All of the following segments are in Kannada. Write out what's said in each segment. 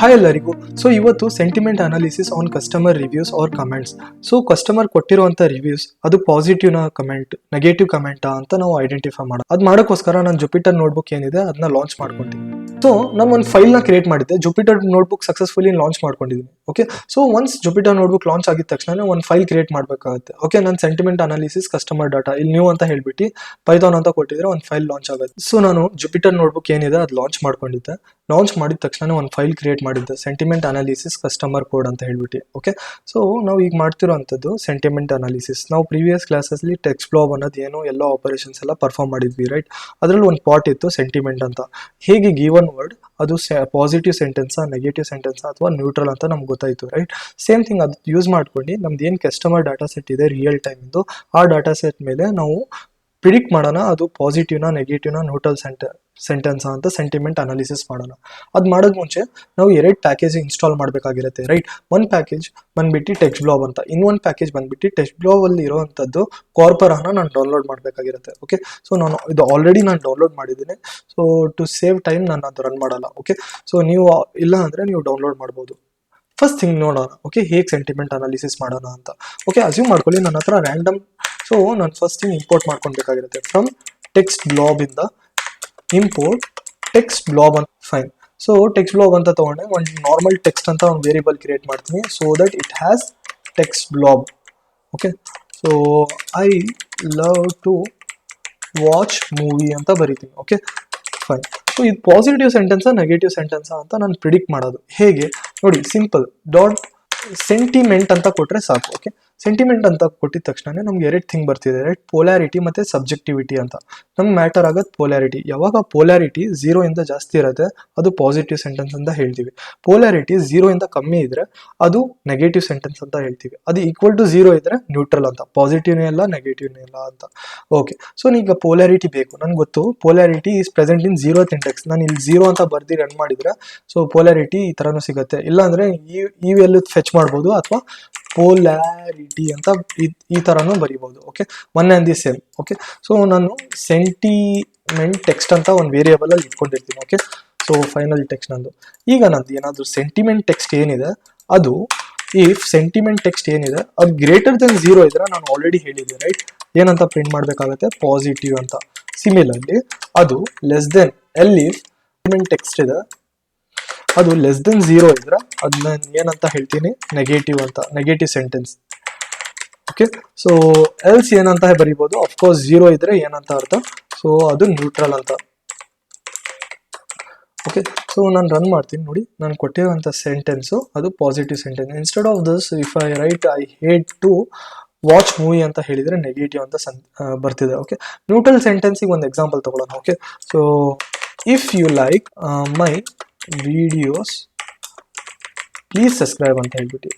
ಹಾಯ್ ಎಲ್ಲರಿಗೂ. ಸೊ ಇವತ್ತು sentiment analysis on customer reviews or comments so customer ಕೊಟ್ಟಿರುವಂತ reviews ಅದು ಪಾಸಿಟಿವ್ನ ಕಮೆಂಟ್ ನೆಗೆಟಿವ್ ಕಮೆಂಟ್ ಅಂತ ನಾವು ಐಡೆಂಟಿಫೈ ಮಾಡೋದು. ಅದು ಮಾಡೋಕ್ಕೋಸ್ಕರ ನಾನು ಜುಪಿಟರ್ ನೋಟ್ಬುಕ್ ಏನಿದೆ ಅದನ್ನ ಲಾಂಚ್ ಮಾಡ್ಕೊಂತೀನಿ. ಸೊ ನಾನು ಒಂದು ಫೈಲ್ನ ಕ್ರಿಯೇಟ್ ಮಾಡಿದ್ದೆ. ಜುಪಿಟರ್ ನೋಟ್ಬುಕ್ ಸಕ್ಸಸ್ಫುಲಿ ಲಾಂಚ್ ಮಾಡ್ಕೊಂಡಿದ್ದೀನಿ. Okay so once Jupyter notebook launch ಆಗಿದ ತಕ್ಷಣ ಒಂದು ಫೈಲ್ ಕ್ರಿಯೇಟ್ ಮಾಡಬೇಕಾಗುತ್ತೆ. ಓಕೆ ನಾನು ಸೆಂಟಿಮೆಂಟ್ ಅನಾಲಿಸಿಸ್ ಕಸ್ಟಮರ್ ಡಾಟಾ ಇಲ್ಲಿ ನೀವು ಅಂತ ಹೇಳ್ಬಿಟ್ಟು ಪೈಥಾನ್ ಅಂತ ಕೊಟ್ಟಿದ್ರೆ ಒಂದು ಫೈಲ್ ಲಾಂಚ್ ಆಗುತ್ತೆ. ಸೊ ನಾನು ಜುಪಿಟರ್ ನೋಟ್ಬುಕ್ ಏನಿದೆ, ಅದು ಲಾಂಚ್ ಮಾಡ್ಕೊಂಡಿದ್ದೆ. ಲಾಂಚ್ ಮಾಡಿದ ತಕ್ಷಣ ಒಂದು ಫೈಲ್ ಕ್ರಿಯೇಟ್ ಮಾಡಿದ್ದೆ ಸೆಂಟಿಮೆಂಟ್ ಅನಾಲಿಸಿಸ್ ಕಸ್ಟಮರ್ ಕೋಡ್ ಅಂತ ಹೇಳ್ಬಿಟ್ಟು ಓಕೆ ಸೊ ನಾವು ಈಗ ಮಾಡ್ತಿರೋಂಥದ್ದು ಸೆಂಟಿಮೆಂಟ್ ಅನಾಲಿಸಿಸ್ ನಾವು ಪ್ರೀವಿಯಸ್ ಕ್ಲಾಸಸ್ಲಿ ಟೆಕ್ಸ್ ಬ್ಲಾಬ್ ಅನ್ನೋದು ಏನು, ಎಲ್ಲ ಆಪರೇಷನ್ಸ್ ಎಲ್ಲ ಪರ್ಫಾರ್ಮ್ ಮಾಡಿದ್ವಿ ರೈಟ್ ಅದರಲ್ಲಿ ಒಂದು ಪಾರ್ಟ್ ಇತ್ತು ಸೆಂಟಿಮೆಂಟ್ ಅಂತ. ಹೇಗೆ ಗಿವನ್ ವರ್ಡ್ ಅದು ಪಾಸಿಟಿವ್ ಸೆಂಟೆನ್ಸಾ ನೆಗೆಟಿವ್ ಸೆಂಟೆನ್ಸ್ ಅಥವಾ ನ್ಯೂಟ್ರಲ್ ಅಂತ ನಮ್ಗೆ ಗೊತ್ತಾಯಿತು ರೈಟ್ ಸೇಮ್ ಥಿಂಗ್ ಅದು ಯೂಸ್ ಮಾಡ್ಕೊಂಡು ನಮ್ದು ಏನು ಕಸ್ಟಮರ್ ಡಾಟಾ ಸೆಟ್ ಇದೆ ರಿಯಲ್ ಟೈಮಿಂದು ಆ ಡಾಟಾ ಸೆಟ್ ಮೇಲೆ ನಾವು ಪ್ರಿಡಿಕ್ಟ್ ಮಾಡೋಣ, ಅದು ಪಾಸಿಟಿವ್ನ ನೆಗೆಟಿವ್ನ ನ್ಯೂಟ್ರಲ್ ಸೆಂಟ ಸೆಂಟೆನ್ಸ್ ಅಂತ ಸೆಂಟಿಮೆಂಟ್ ಅನಾಲಿಸಿಸ್ ಮಾಡೋಣ. ಅದು ಮಾಡೋದು ಮುಂಚೆ ನಾವು ಎರಡು ಪ್ಯಾಕೇಜ್ ಇನ್ಸ್ಟಾಲ್ ಮಾಡಬೇಕಾಗಿರುತ್ತೆ ರೈಟ್ ಒಂದು ಪ್ಯಾಕೇಜ್ ಬಂದ್ಬಿಟ್ಟು ಟೆಕ್ಸ್ಟ್ ಬ್ಲಾಬ್ ಅಂತ, ಇನ್ನೊಂದು ಪ್ಯಾಕೇಜ್ ಬಂದ್ಬಿಟ್ಟು ಟೆಕ್ಸ್ಟ್ ಬ್ಲಾಬಲ್ಲಿ ಇರೋವಂಥದ್ದು ಕಾರ್ಪರನ ನಾನು ಡೌನ್ಲೋಡ್ ಮಾಡಬೇಕಾಗಿರುತ್ತೆ ಓಕೆ ಸೊ ನಾನು ಇದು ಆಲ್ರೆಡಿ ನಾನು ಡೌನ್ಲೋಡ್ ಮಾಡಿದ್ದೀನಿ. ಸೊ ಟು ಸೇವ್ ಟೈಮ್ ನಾನು ಅದು ರನ್ ಮಾಡಲ್ಲ ಓಕೆ ಸೊ ನೀವು, ಇಲ್ಲ ಅಂದರೆ ನೀವು ಡೌನ್ಲೋಡ್ ಮಾಡ್ಬೋದು. ಫಸ್ಟ್ ಥಿಂಗ್ ನೋಡೋಣ ಓಕೆ ಹೇಗೆ ಸೆಂಟಿಮೆಂಟ್ ಅನಾಲಿಸಿಸ್ ಮಾಡೋಣ ಅಂತ ಓಕೆ ಅಸ್ಯೂಮ್ ಮಾಡ್ಕೊಳ್ಳಿ, ನನ್ನ ಹತ್ರ ರ್ಯಾಂಡಮ್ ಸೊ ನಾನು ಫಸ್ಟ್ ಥಿಂಗ್ ಇಂಪೋರ್ಟ್ ಮಾಡ್ಕೊಳ್ಬೇಕಾಗಿರುತ್ತೆ ಫ್ರಮ್ ಟೆಕ್ಸ್ಟ್ ಬ್ಲಾಬ್ ಇಂದ ಇಂಪೋರ್ಟ್ ಟೆಕ್ಸ್ಟ್ ಬ್ಲಾಬ್ ಅಂತ ಫೈನ್ ಸೊ ಟೆಕ್ಸ್ಟ್ ಬ್ಲಾಬ್ ಅಂತ ತಗೊಂಡೆ. ಒಂದು ನಾರ್ಮಲ್ ಟೆಕ್ಸ್ಟ್ ಅಂತ ಒಂದು ವೇರಿಯಬಲ್ ಕ್ರಿಯೇಟ್ ಮಾಡ್ತೀನಿ. So that it has text blob okay so I love to watch movie ಅಂತ ಬರಿತೀನಿ. ಓಕೆ ಫೈನ್ ಸೊ ಇದು ಪಾಸಿಟಿವ್ ಸೆಂಟೆನ್ಸಾ ನೆಗೆಟಿವ್ ಸೆಂಟೆನ್ಸಾ ಅಂತ ನಾನು ಪ್ರಿಡಿಕ್ಟ್ ಮಾಡೋದು. ಹೇಗೆ? ನೋಡಿ ಸಿಂಪಲ್ ಡಾಟ್ ಸೆಂಟಿಮೆಂಟ್ ಅಂತ ಕೊಟ್ಟರೆ ಸಾಕು. ಓಕೆ ಸೆಂಟಿಮೆಂಟ್ ಅಂತ ಕೊಟ್ಟಿದ ತಕ್ಷಣ ನಮ್ಗೆ ಎರಡು ಥಿಂಗ್ ಬರ್ತಿದೆ. ರೈಟ್ ಪೋಲ್ಯಾರಿಟಿ ಮತ್ತು ಸಬ್ಜೆಕ್ಟಿವಿಟಿ ಅಂತ. ನಮ್ಗೆ ಮ್ಯಾಟರ್ ಆಗೋದು ಪೋಲ್ಯಾರಿಟಿ ಯಾವಾಗ ಪೋಲ್ಯಾರಿಟಿ ಝೀರೋ ಇಂದ ಜಾಸ್ತಿ ಇರುತ್ತೆ, ಅದು ಪಾಸಿಟಿವ್ ಸೆಂಟೆನ್ಸ್ ಅಂತ ಹೇಳ್ತೀವಿ. ಪೋಲ್ಯಾರಿಟಿ ಝೀರೋ ಇಂದ ಕಮ್ಮಿ ಇದ್ರೆ ಅದು ನೆಗೆಟಿವ್ ಸೆಂಟೆನ್ಸ್ ಅಂತ ಹೇಳ್ತೀವಿ. ಅದು ಈಕ್ವಲ್ ಟು ಝೀರೋ ಇದ್ರೆ ನ್ಯೂಟ್ರಲ್ ಅಂತ. ಪಾಸಿಟಿವ್ನೇ ಇಲ್ಲ ನೆಗೆಟಿವ್ನೇ ಇಲ್ಲ ಅಂತ. ಓಕೆ ಸೊ ಈಗ ಪೋಲ್ಯಾರಿಟಿ ಬೇಕು. ನನಗೆ ಗೊತ್ತು polarity is present in zero index ನಾನು ಇಲ್ಲಿ ಝೀರೋ ಅಂತ ಬರ್ದಿ ರನ್ ಮಾಡಿದ್ರೆ ಸೊ ಪೋಲ್ಯಾರಿಟಿ ಈ ಥರನೂ ಸಿಗುತ್ತೆ. ಇಲ್ಲಾಂದ್ರೆ ಈ ವ್ಯಾಲ್ಯೂ ಫೆಚ್ ಮಾಡ್ಬೋದು, ಅಥವಾ ಪೋಲ್ಯಾರಿಟಿ ಅಂತ ಈ- ಥರನೂ ಬರಿಬೋದು okay one and the same okay so ನಾನು ಸೆಂಟಿಮೆಂಟ್ ಟೆಕ್ಸ್ಟ್ ಅಂತ ಒಂದು ವೇರಿಯಬಲ್ ಅಲ್ಲಿ ಇಟ್ಕೊಂಡಿರ್ತೀನಿ ಓಕೆ ಸೊ ಫೈನಲ್ ಟೆಕ್ಸ್ಟ್ ನಂದು. ಈಗ ನಂದು ಏನಾದರೂ ಸೆಂಟಿಮೆಂಟ್ ಟೆಕ್ಸ್ಟ್ ಏನಿದೆ, ಅದು ಇಫ್ ಸೆಂಟಿಮೆಂಟ್ ಟೆಕ್ಸ್ಟ್ ಏನಿದೆ, ಅದು ಗ್ರೇಟರ್ ದೆನ್ ಝೀರೋ ಇದ್ರೆ ನಾನು ಆಲ್ರೆಡಿ ಹೇಳಿದ್ದೆ ರೈಟ್ ಏನಂತ ಪ್ರಿಂಟ್ ಮಾಡಬೇಕಾಗುತ್ತೆ? ಪಾಸಿಟಿವ್ ಅಂತ. ಸಿಮಿಲರ್ಲಿ ಅದು ಲೆಸ್ ದೆನ್ ಎಲ್ಲಿ ಸೆಂಟಿಮೆಂಟ್ ಟೆಕ್ಸ್ಟ್ ಇದೆ ಅದು ಲೆಸ್ ದೆನ್ ಝೀರೋ ಇದ್ರೆ ಅದನ್ನ ಏನಂತ ಹೇಳ್ತೀನಿ? ನೆಗೆಟಿವ್ ಅಂತ negative sentence okay so else ಏನಂತ ಬರಿಬೋದು? ಅಫ್ಕೋರ್ಸ್ ಝೀರೋ ಇದ್ರೆ ಏನಂತ ಅರ್ಥ? ಸೊ ಅದು ನ್ಯೂಟ್ರಲ್ ಅಂತ. ಓಕೆ ಸೊ ನಾನು ರನ್ ಮಾಡ್ತೀನಿ ನೋಡಿ. ನಾನು ಕೊಟ್ಟಿರುವಂಥ ಸೆಂಟೆನ್ಸು ಅದು positive sentence instead of this if I write I hate to watch movie ಅಂತ ಹೇಳಿದರೆ ನೆಗೆಟಿವ್ ಅಂತ ಸನ್ ಬರ್ತಿದೆ. ಓಕೆ ನ್ಯೂಟ್ರಲ್ ಸೆಂಟೆನ್ಸಿಗೆ ಒಂದು ಎಕ್ಸಾಂಪಲ್ ತಗೊಳ್ಳೋಣ okay so if you like my videos please subscribe ಅಂತ ಹೇಳ್ಬಿಟ್ಟು.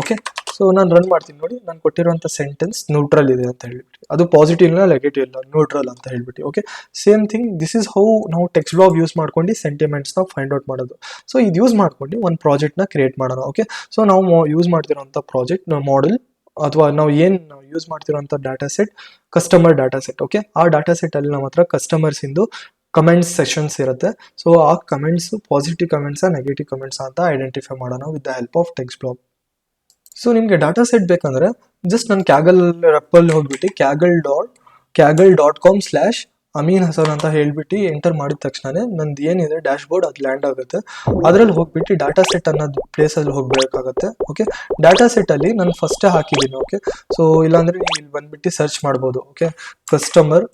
ಓಕೆ ಸೊ ನಾನು ರನ್ ಮಾಡ್ತೀನಿ ನೋಡಿ. ನಾನು ಕೊಟ್ಟಿರುವಂಥ ಸೆಂಟೆನ್ಸ್ ನ್ಯೂಟ್ರಲ್ ಇದೆ ಅಂತ ಹೇಳ್ಬಿಟ್ಟು. ಅದು ಪಾಸಿಟಿವ್ ಇಲ್ಲ ನೆಗೆಟಿವ್ ಇಲ್ಲ ನ್ಯೂಟ್ರಲ್ ಅಂತ ಹೇಳ್ಬಿಟ್ಟು. Okay same thing this is how ನಾವು ಟೆಕ್ಸ್ಟ್ ಬ್ಲಾಗ್ ಯೂಸ್ ಮಾಡ್ಕೊಂಡು ಸೆಂಟಿಮೆಂಟ್ಸ್ನ ಫೈಂಡ್ ಔಟ್ ಮಾಡೋದು. ಸೊ ಇದು ಯೂಸ್ ಮಾಡ್ಕೊಂಡು ಒಂದು ಪ್ರಾಜೆಕ್ಟ್ನ ಕ್ರಿಯೇಟ್ ಮಾಡೋಣ. ಓಕೆ ಸೊ ನಾವು ಯೂಸ್ ಮಾಡ್ತಿರೋಂಥ ಪ್ರಾಜೆಕ್ಟ್ ಮಾಡೆಲ್ ಅಥವಾ ನಾವು ಏನು ನಾವು use ಮಾಡ್ತಿರೋಂಥ data set customer data set okay ಆ ಡಾಟಾ ಸೆಟ್ಟಲ್ಲಿ ನಮ್ಮ ಹತ್ರ ಕಸ್ಟಮರ್ಸ್ ಇಂದು ಕಮೆಂಟ್ಸ್ ಸೆಷನ್ಸ್ ಇರುತ್ತೆ. ಸೊ ಆ ಕಮೆಂಟ್ಸ್ ಪಾಸಿಟಿವ್ ಕಮೆಂಟ್ಸಾ ನೆಗೆಟಿವ್ ಕಮೆಂಟ್ಸ್ ಅಂತ ಐಡೆಂಟಿಫೈ ಮಾಡೋಣ with the help of text blob so ನಿಮಗೆ ಡಾಟಾ ಸೆಟ್ ಬೇಕಂದ್ರೆ ಜಸ್ಟ್ ನಾನು ಕ್ಯಾಗಲ್ ರಪ್ಪಲ್ಲಿ ಹೋಗ್ಬಿಟ್ಟು Kaggle dot Kaggle dot com slash Amin Hasan ಅಂತ ಹೇಳ್ಬಿಟ್ಟು ಎಂಟರ್ ಮಾಡಿದ ತಕ್ಷಣ ನಂದು ಏನಿದೆ ಡ್ಯಾಶ್ ಬೋರ್ಡ್ ಅದು ಲ್ಯಾಂಡ್ ಆಗುತ್ತೆ. ಅದರಲ್ಲಿ ಹೋಗ್ಬಿಟ್ಟು ಡಾಟಾ ಸೆಟ್ ಅನ್ನೋದು ಪ್ಲೇಸಲ್ಲಿ ಹೋಗ್ಬೇಕಾಗತ್ತೆ ಓಕೆ ಡಾಟಾ ಸೆಟ್ಟಲ್ಲಿ ನಾನು ಫಸ್ಟೇ ಹಾಕಿದ್ದೀನಿ ಓಕೆ ಸೊ ಇಲ್ಲಾಂದರೆ ನೀವು ಇಲ್ಲಿ ಬಂದ್ಬಿಟ್ಟು ಸರ್ಚ್ ಮಾಡ್ಬೋದು okay customer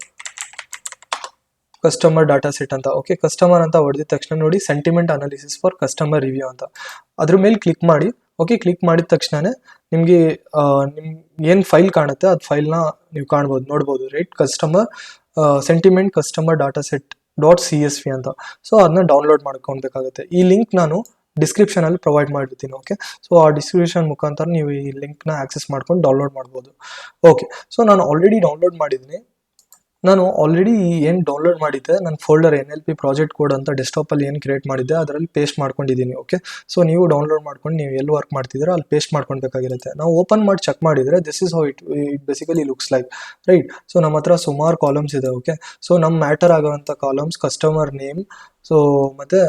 customer data set ಅಂತ. ಓಕೆ ಕಸ್ಟಮರ್ ಅಂತ ಹೊಡೆದ ತಕ್ಷಣ ನೋಡಿ sentiment analysis for customer review ಅಂತ. ಅದ್ರ ಮೇಲೆ ಕ್ಲಿಕ್ ಮಾಡಿ ಓಕೆ ಕ್ಲಿಕ್ ಮಾಡಿದ ತಕ್ಷಣನೇ ನಿಮಗೆ ನಿಮ್ ಏನು ಫೈಲ್ ಕಾಣುತ್ತೆ ಅದು ಫೈಲ್ನ ನೀವು ಕಾಣ್ಬೋದು, ನೋಡ್ಬೋದು. Right customer sentiment customer data set dot C S V ಅಂತ. ಸೊ ಅದನ್ನ ಡೌನ್ಲೋಡ್ ಮಾಡ್ಕೊಳ್ಬೇಕಾಗುತ್ತೆ. ಈ ಲಿಂಕ್ ನಾನು ಡಿಸ್ಕ್ರಿಪ್ಷನಲ್ಲಿ ಪ್ರೊವೈಡ್ ಮಾಡಿರ್ತೀನಿ ಓಕೆ ಸೊ ಆ ಡಿಸ್ಕ್ರಿಪ್ಷನ್ ಮುಖಾಂತರ ನೀವು ಈ ಲಿಂಕ್ನ ಆಕ್ಸೆಸ್ ಮಾಡ್ಕೊಂಡು ಡೌನ್ಲೋಡ್ ಮಾಡ್ಬೋದು. ಓಕೆ ಸೊ ನಾನು ಆಲ್ರೆಡಿ ಡೌನ್ಲೋಡ್ ಮಾಡಿದ್ದೀನಿ. ನಾನು ಆಲ್ರೆಡಿ ಏನು ಡೌನ್ಲೋಡ್ ಮಾಡಿದ್ದೆ ನನ್ನ folder N L P project code ಅಂತ ಡೆಸ್ಕ್ಟಾಪಲ್ಲಿ ಏನು ಕ್ರಿಯೇಟ್ ಮಾಡಿದ್ದೆ, ಅದರಲ್ಲಿ ಪೇಸ್ಟ್ ಮಾಡ್ಕೊಂಡಿದ್ದೀನಿ ಓಕೆ ಸೊ ನೀವು ಡೌನ್ಲೋಡ್ ಮಾಡ್ಕೊಂಡು ನೀವು ಎಲ್ಲಿ ವರ್ಕ್ ಮಾಡ್ತಿದ್ದೀರೋ ಅಲ್ಲಿ ಪೇಸ್ಟ್ ಮಾಡ್ಕೊಳ್ಬೇಕಾಗಿರುತ್ತೆ ನಾವು ಓಪನ್ ಮಾಡಿ ಚೆಕ್ ಮಾಡಿದರೆ this is how it it basically looks like right so ನಮ್ಮ ಹತ್ರ ಸುಮಾರು ಕಾಲಮ್ಸ್ ಇದೆ ಓಕೆ ಸೊ ನಮ್ಮ ಮ್ಯಾಟರ್ ಆಗೋವಂಥ ಕಾಲಮ್ಸ್ ಕಸ್ಟಮರ್ ನೇಮ್ ಸೊ ಮತ್ತು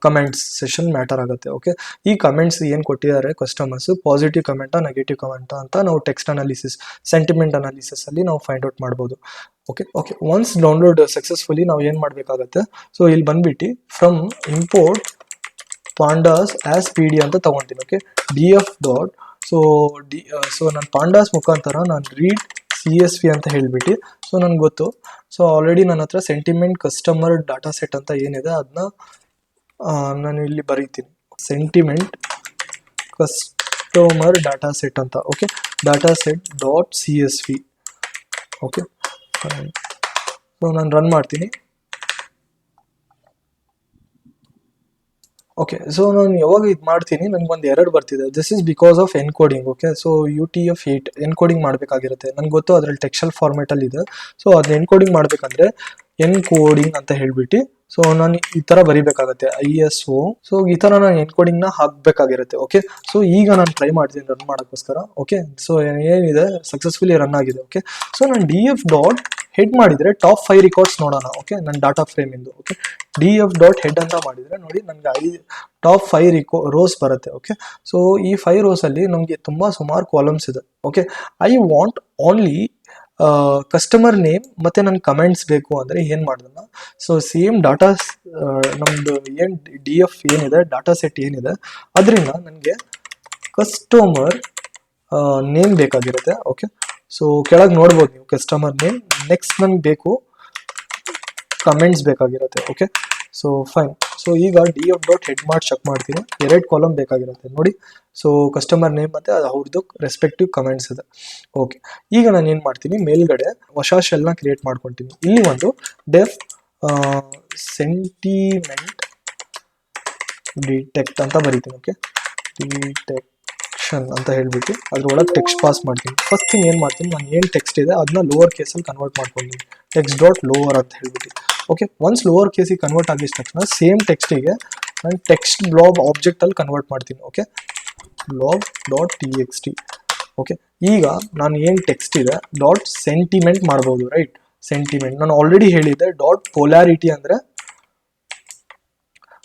ಕಮೆಂಟ್ಸ್ ಸೆಷನ್ ಮ್ಯಾಟರ್ ಆಗುತ್ತೆ ಓಕೆ ಈ ಕಮೆಂಟ್ಸ್ ಏನು ಕೊಟ್ಟಿದ್ದಾರೆ ಕಸ್ಟಮರ್ಸ್ ಪಾಸಿಟಿವ್ ಕಮೆಂಟಾ ನೆಗೆಟಿವ್ ಕಮೆಂಟಾ ಅಂತ ನಾವು ಟೆಕ್ಸ್ಟ್ ಅನಾಲಿಸಿಸ್ ಸೆಂಟಿಮೆಂಟ್ ಅನಾಲಿಸಿಸ್ ಅಲ್ಲಿ ನಾವು ಫೈಂಡ್ ಔಟ್ ಮಾಡ್ಬೋದು okay okay once download successfully ನಾವು ಏನು ಮಾಡಬೇಕಾಗತ್ತೆ? ಸೊ ಇಲ್ಲಿ ಬಂದ್ಬಿಟ್ಟು from import pandas as P D ಅಂತ ತಗೊಂತೀನಿ okay D F dot so D so ನಾನು ಪಾಂಡಾಸ್ ಮುಖಾಂತರ ನಾನು ರೀಡ್ ಸಿ ಎಸ್ ವಿ ಅಂತ ಹೇಳಿಬಿಟ್ಟು. ಸೊ ನನಗೆ ಗೊತ್ತು. ಸೊ ಆಲ್ರೆಡಿ ನನ್ನ ಹತ್ರ ಸೆಂಟಿಮೆಂಟ್ ಕಸ್ಟಮರ್ ಡಾಟಾ ಸೆಟ್ ಅಂತ ಏನಿದೆ ಅದನ್ನ ನಾನು ಇಲ್ಲಿ ಬರೀತೀನಿ. ಸೆಂಟಿಮೆಂಟ್ ಕಸ್ಟಮರ್ ಡಾಟಾ ಸೆಟ್ ಅಂತ okay data set dot C S V okay so ನಾನು ರನ್ ಮಾಡ್ತೀನಿ. ಓಕೆ ಸೊ ನಾನು ಯಾವಾಗ ಇದು ಮಾಡ್ತೀನಿ ನನಗೆ ಒಂದು ಎರಡು ಬರ್ತಿದೆ. This is because of encoding okay so U T F eight encoding ಮಾಡಬೇಕಾಗಿರುತ್ತೆ. ನನಗೆ ಗೊತ್ತು ಅದರಲ್ಲಿ ಟೆಕ್ಸ್ಟಲ್ ಫಾರ್ಮೆಟಲ್ಲಿ ಇದೆ. ಸೊ ಅದನ್ನ ಎನ್ಕೋಡಿಂಗ್ ಮಾಡಬೇಕಂದ್ರೆ ಎನ್ಕೋಡಿಂಗ್ ಅಂತ ಹೇಳ್ಬಿಟ್ಟು ಸೊ ನಾನು ಈ ಥರ ಬರಿಬೇಕಾಗತ್ತೆ ಐ ಎಸ್ ಒ ಸೊ ಈ ಥರ ನಾನು ಎನ್ಕೋಡಿಂಗ್ನ ಹಾಕಬೇಕಾಗಿರುತ್ತೆ ಓಕೆ ಸೊ ಈಗ ನಾನು ಟ್ರೈ ಮಾಡ್ತೀನಿ ರನ್ ಮಾಡೋಕ್ಕೋಸ್ಕರ ಓಕೆ ಸೊ ಏನಿದೆ? ಸಕ್ಸಸ್ಫುಲಿ ರನ್ ಆಗಿದೆ ಓಕೆ ಸೊ ನಾನು ಡಿ ಎಫ್ ಡಾಟ್ ಹೆಡ್ ಮಾಡಿದ್ರೆ ಟಾಪ್ ಫೈವ್ ರೆಕಾರ್ಡ್ಸ್ ನೋಡೋಣ ಓಕೆ ನನ್ನ ಡಾಟಾ ಫ್ರೇಮ್ ಇಂದು okay D F dot head ಅಂತ ಮಾಡಿದ್ರೆ ನೋಡಿ ನನಗೆ ಐದು ಟಾಪ್ ಫೈವ್ ರಿಕೋ ರೋಸ್ ಬರುತ್ತೆ ಓಕೆ ಸೊ ಈ ಫೈವ್ ಅಲ್ಲಿ ನಮಗೆ ತುಂಬಾ ಸುಮಾರು ಕಾಲಮ್ಸ್ ಇದೆ okay I want only customer name ಮತ್ತೆ ನನ್ನ ಕಮೆಂಟ್ಸ್ ಬೇಕು ಅಂದ್ರೆ ಏನ್ ಮಾಡೋದನ್ನ? ಸೊ ಸೇಮ್ ಡಾಟಾ ನಮ್ದು ಏನ್ ಡಿ ಎಫ್ ಏನಿದೆ ಡಾಟಾ ಸೆಟ್ ಏನಿದೆ, ಅದರಿಂದ ನನಗೆ ಕಸ್ಟಮರ್ ನೇಮ್ ಬೇಕಾಗಿರುತ್ತೆ ಓಕೆ ಸೊ ಕೆಳಗೆ ನೋಡ್ಬೋದು ನೀವು ಕಸ್ಟಮರ್ ನೇಮ್ ನೆಕ್ಸ್ಟ್ ನಂಗೆ ಬೇಕು ಕಮೆಂಟ್ಸ್ ಬೇಕಾಗಿರುತ್ತೆ ಓಕೆ ಸೊ ಫೈನ್ ಸೊ ಈಗ ಡಿ ಎಫ್ ಡಾಟ್ ಹೆಡ್ ಮಾಡಿ ಚೆಕ್ ಮಾಡ್ತೀನಿ. ಎರಡು ಕಾಲಮ್ ಬೇಕಾಗಿರುತ್ತೆ, ನೋಡಿ. ಸೊ ಕಸ್ಟಮರ್ ನೇಮ್ ಮತ್ತು ಅದು ಅವ್ರದ್ದು ರೆಸ್ಪೆಕ್ಟಿವ್ ಕಮೆಂಟ್ಸ್ ಇದೆ ಓಕೆ ಈಗ ನಾನು ಏನು ಮಾಡ್ತೀನಿ, ಮೇಲ್ಗಡೆ ಹೊಸ ಶೆಲ್ನ ಕ್ರಿಯೇಟ್ ಮಾಡ್ಕೊತೀನಿ ಇಲ್ಲಿ ಒಂದು ಡೆಫ್ ಸೆಂಟಿಮೆಂಟ್ ಡಿಟೆಕ್ಟ್ ಅಂತ ಬರೀತೀನಿ ಓಕೆ ಡಿಟೆಕ್ಷನ್ ಅಂತ ಹೇಳಿಬಿಟ್ಟು ಅದ್ರೊಳಗೆ ಟೆಕ್ಸ್ಟ್ ಪಾಸ್ ಮಾಡ್ತೀನಿ. ಫಸ್ಟ್ ಥಿಂಗ್ ಏನು ಮಾಡ್ತೀನಿ, ನಾನು ಏನು ಟೆಕ್ಸ್ಟ್ ಇದೆ ಅದನ್ನ ಲೋವರ್ ಕೇಸಲ್ಲಿ ಕನ್ವರ್ಟ್ ಮಾಡ್ಕೊಂಡಿದ್ದೀನಿ ಟೆಕ್ಸ್ಟ್ ಡಾಟ್ ಲೋವರ್ ಅಂತ ಹೇಳ್ಬಿಟ್ಟು. ಓಕೆ ಒನ್ಸ್ ಲೋವರ್ ಕೇಸಿಗೆ ಕನ್ವರ್ಟ್ ಆಗಿದ ತಕ್ಷಣ ಸೇಮ್ ಟೆಕ್ಸ್ಟಿಗೆ ನಾನು ಟೆಕ್ಸ್ಟ್ ಬ್ಲಾಬ್ ಆಬ್ಜೆಕ್ಟಲ್ಲಿ ಕನ್ವರ್ಟ್ ಮಾಡ್ತೀನಿ. Okay blob dot T X T okay ಈಗ ನಾನು ಏನು ಟೆಕ್ಸ್ಟ್ ಇದೆ ಡಾಟ್ ಸೆಂಟಿಮೆಂಟ್ ಮಾಡ್ಬೋದು ರೈಟ್ ಸೆಂಟಿಮೆಂಟ್ ನಾನು ಆಲ್ರೆಡಿ ಹೇಳಿದ್ದೆ ಡಾಟ್ ಪೊಲ್ಯಾರಿಟಿ ಅಂದರೆ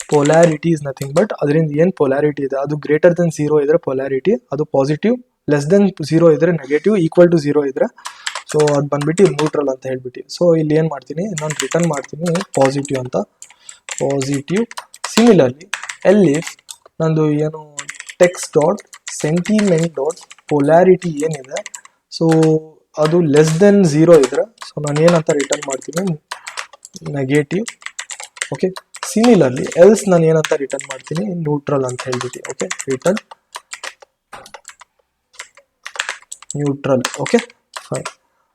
ಪೊಲ್ಯಾರಿಟಿ ಇಸ್ ನಥಿಂಗ್ ಬಟ್ ಅದರಿಂದ ಏನು ಪೊಲಾರಿಟಿ ಇದೆ? ಅದು ಗ್ರೇಟರ್ ದೆನ್ ಝೀರೋ ಇದ್ರೆ ಪೊಲಾರಿಟಿ ಅದು ಪಾಸಿಟಿವ್ ಲೆಸ್ ದೆನ್ ಝೀರೋ ಇದ್ರೆ ನೆಗೆಟಿವ್ ಈಕ್ವಲ್ ಟು ಝೀರೋ ಇದ್ರೆ ಸೊ ಅದು ಬಂದ್ಬಿಟ್ಟು ನ್ಯೂಟ್ರಲ್ ಅಂತ ಹೇಳ್ಬಿಟ್ಟು ಸೊ ಇಲ್ಲಿ ಏನು ಮಾಡ್ತೀನಿ? ನಾನು ರಿಟರ್ನ್ ಮಾಡ್ತೀನಿ ಪಾಸಿಟಿವ್ ಅಂತ. ಪಾಸಿಟಿವ್ ಸಿಮಿಲರ್ಲಿ ಎಲ್ಲಿ ನಂದು ಏನು text dot sentiment dot polarity ಏನಿದೆ ಸೊ ಅದು ಲೆಸ್ ದೆನ್ ಝೀರೋ ಇದ್ರೆ ಸೊ ನಾನು ಏನಂತ ರಿಟರ್ನ್ ಮಾಡ್ತೀನಿ? ನೆಗೆಟಿವ್ ಓಕೆ ಸಿಮಿಲರ್ಲಿ ಎಲ್ಸ್ ನಾನು ಏನಂತ ರಿಟರ್ನ್ ಮಾಡ್ತೀನಿ ನ್ಯೂಟ್ರಲ್ ಅಂತ ಹೇಳ್ಬಿಟ್ಟು okay return neutral okay fine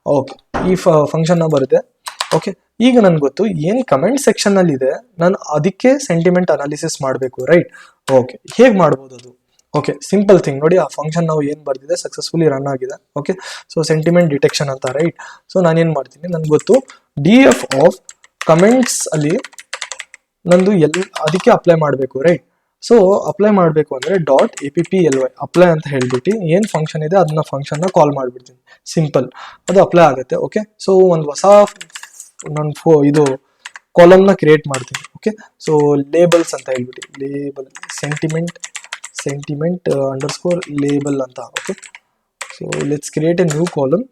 okay ಈ ಫಂಕ್ಷನ್ನ ಬರುತ್ತೆ ಓಕೆ ಈಗ ನನ್ಗೆ ಗೊತ್ತು, ಏನು ಕಮೆಂಟ್ ಸೆಕ್ಷನ್ ಅಲ್ಲಿ ಇದೆ, ನಾನು ಅದಕ್ಕೆ ಸೆಂಟಿಮೆಂಟ್ ಅನಾಲಿಸಿಸ್ ಮಾಡಬೇಕು ರೈಟ್ ಓಕೆ ಹೇಗೆ ಮಾಡ್ಬೋದು ಅದು? ಓಕೆ ಸಿಂಪಲ್ ಥಿಂಗ್ ನೋಡಿ, ಆ ಫಂಕ್ಷನ್ ನಾವು ಏನು ಬರ್ದಿದೆ ಸಕ್ಸಸ್ಫುಲಿ ರನ್ ಆಗಿದೆ ಓಕೆ ಸೊ ಸೆಂಟಿಮೆಂಟ್ ಡಿಟೆಕ್ಷನ್ ಅಂತ ರೈಟ್ ಸೊ ನಾನೇನು ಮಾಡ್ತೀನಿ, ನನ್ಗೆ ಗೊತ್ತು ಡಿ ಎಫ್ ಆಫ್ ಕಮೆಂಟ್ಸ್ ಅಲ್ಲಿ ನಂದು ಎಲ್, ಅದಕ್ಕೆ ಅಪ್ಲೈ ಮಾಡಬೇಕು ರೈಟ್ ಸೊ ಅಪ್ಲೈ ಮಾಡಬೇಕು ಅಂದರೆ dot A P P L Y apply ಅಂತ ಹೇಳ್ಬಿಟ್ಟು ಏನು ಫಂಕ್ಷನ್ ಇದೆ ಅದನ್ನ ಫಂಕ್ಷನ್ನ ಕಾಲ್ ಮಾಡಿಬಿಡ್ತೀನಿ. ಸಿಂಪಲ್ ಅದು ಅಪ್ಲೈ ಆಗುತ್ತೆ ಓಕೆ ಸೊ ಒಂದು ಹೊಸ ನನ್ನ ಫೋ ಇದು ಕಾಲಮ್ನ ಕ್ರಿಯೇಟ್ ಮಾಡ್ತೀನಿ ಓಕೆ ಸೊ ಲೇಬಲ್ಸ್ ಅಂತ ಹೇಳ್ಬಿಟ್ಟು label sentiment sentiment underscore label ಅಂತ okay so let's create a new column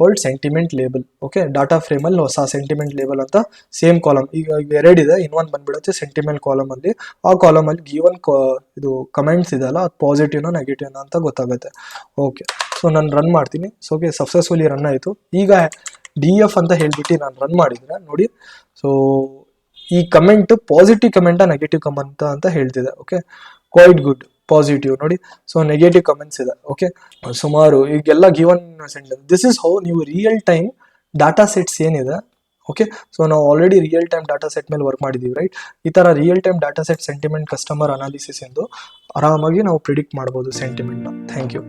world sentiment label okay data ಫ್ರೇಮಲ್ಲಿ ಹೊಸ ಸೆಂಟಿಮೆಂಟ್ ಲೇಬಲ್ ಅಂತ ಸೇಮ್ ಕಾಲಮ್ ಈಗ ಎರಡಿದೆ ಇನ್ನೊಂದು ಬಂದ್ಬಿಡುತ್ತೆ ಸೆಂಟಿಮೆಂಟ್ ಕಾಲಮ್ ಅಲ್ಲಿ. ಆ ಕಾಲಮ್ ಅಲ್ಲಿ ಕಾ ಇದು ಕಮೆಂಟ್ಸ್ ಇದೆಯಲ್ಲ, ಅದು ಪಾಸಿಟಿವ್ನ ನೆಗೆಟಿವ್ನ ಅಂತ ಗೊತ್ತಾಗುತ್ತೆ. ಓಕೆ ಸೊ ನಾನು ರನ್ ಮಾಡ್ತೀನಿ. ಸೊ ಓಕೆ ಸಕ್ಸಸ್ಫುಲಿ ರನ್ ಆಯಿತು. ಈಗ ಡಿ ಎಫ್ ಅಂತ ಹೇಳ್ಬಿಟ್ಟು ನಾನು ರನ್ ಮಾಡಿದ್ರೆ, ನೋಡಿ ಸೊ ಈ ಕಮೆಂಟ್ ಪಾಸಿಟಿವ್ ಕಮೆಂಟಾ ನೆಗೆಟಿವ್ ಕಮೆಂಟ್ ಅಂತ ಹೇಳ್ತಿದೆ ಓಕೆ ಕ್ವೈಟ್ ಗುಡ್ ಪಾಸಿಟಿವ್ ನೋಡಿ. ಸೊ ನೆಗೆಟಿವ್ ಕಮೆಂಟ್ಸ್ ಇದೆ ಓಕೆ ಸುಮಾರು ಈಗೆಲ್ಲ given sentence this is how ನೀವು ರಿಯಲ್ ಟೈಮ್ ಡಾಟಾ ಸೆಟ್ಸ್ ಏನಿದೆ ಓಕೆ ಸೊ ನಾವು already real time data set ಮೇಲೆ ವರ್ಕ್ ಮಾಡಿದೀವಿ ರೈಟ್ ಈ ಥರ real time data set sentiment customer analysis ಎಂದು ಆರಾಮಾಗಿ ನಾವು ಪ್ರಿಡಿಕ್ಟ್ ಮಾಡ್ಬೋದು ಸೆಂಟಿಮೆಂಟ್ನ ಥ್ಯಾಂಕ್ ಯು